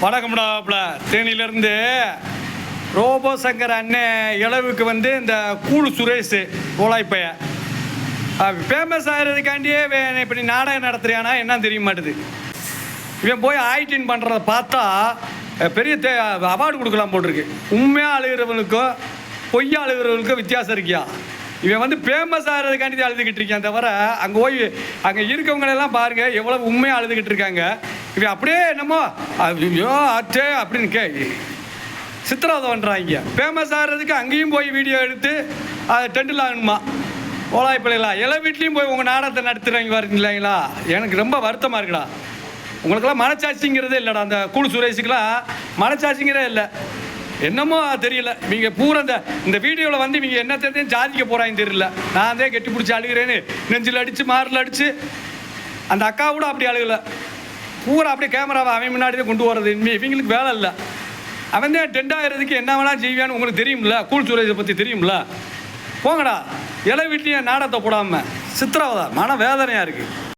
வணக்கம்டாப்ல தேனியிலேருந்து robot Shankar அண்ணன் இளவுக்கு வந்து இந்த கூழு சுரேஷ் கோலாய்ப்பைய. ஃபேமஸ் ஆகிறதுக்காண்டியே இவன் இப்படி நாடகம் நடத்துறியானா என்ன தெரிய மாட்டுது. இவன் போய் ஆயிட்டின் பண்ணுறத பார்த்தா பெரிய தே அவார்டு கொடுக்கலாம் போட்டிருக்கு. உண்மையாக அழுகிறவனுக்கும் பொய்யா அழுகிறவனுக்கும் வித்தியாசம் இருக்கியா? இவன் வந்து ஃபேமஸ் ஆகிறதுக்காண்டி தான் அழுதுகிட்டு இருக்கான் தவிர அங்கே போய் அங்கே இருக்கவங்களெல்லாம் பாருங்கள் எவ்வளோ உண்மையாக அழுதுகிட்டு இருக்காங்க. இப்படி அப்படியே என்னமோ ஐயோ அச்சே அப்படின்னு கே சித்திரவதை பண்ணுறாங்க ஃபேமஸ் ஆகிறதுக்கு அங்கேயும் போய் வீடியோ எடுத்து அதை டெண்டில் ஆகணுமா ஓலாய்ப்பிள்ளைகளா எல்லா வீட்லேயும் போய் உங்கள் நாடகத்தை நடத்துகிறவங்க வரீங்களா எனக்கு ரொம்ப வருத்தமாக இருக்குடா. உங்களுக்கெல்லாம் மனச்சாட்சிங்கிறதே இல்லைடா அந்த கூடு சுரேஷுக்கெல்லாம் மனச்சாட்சிங்கிறதே இல்லை. என்னமோ தெரியல. இவங்க பூரா இந்த இந்த வீடியோவில் வந்து இவங்க என்ன தெரியும் ஜாதிக்க போகிறாங்க தெரியல. நான் தான் கெட்டி பிடிச்சி அழுகிறேன்னு நெஞ்சில் அடித்து மாரில் அடித்து அந்த அக்கா கூட அப்படி அழுகலை. பூரா அப்படியே கேமராவை அவன் முன்னாடியே கொண்டு வர்றது இனிமே இவங்களுக்கு வேலை இல்லை. அவன் தான் டெண்ட் ஆகிறதுக்கு என்ன வேணால் செய்வான்னு உங்களுக்கு தெரியும்ல? கூல் சுரேஷை பற்றி தெரியும்ல? போங்கடா. இலை வீட்லேயும் நாடகத்தை போடாமல் சித்திரவதை. மன வேதனையாக இருக்குது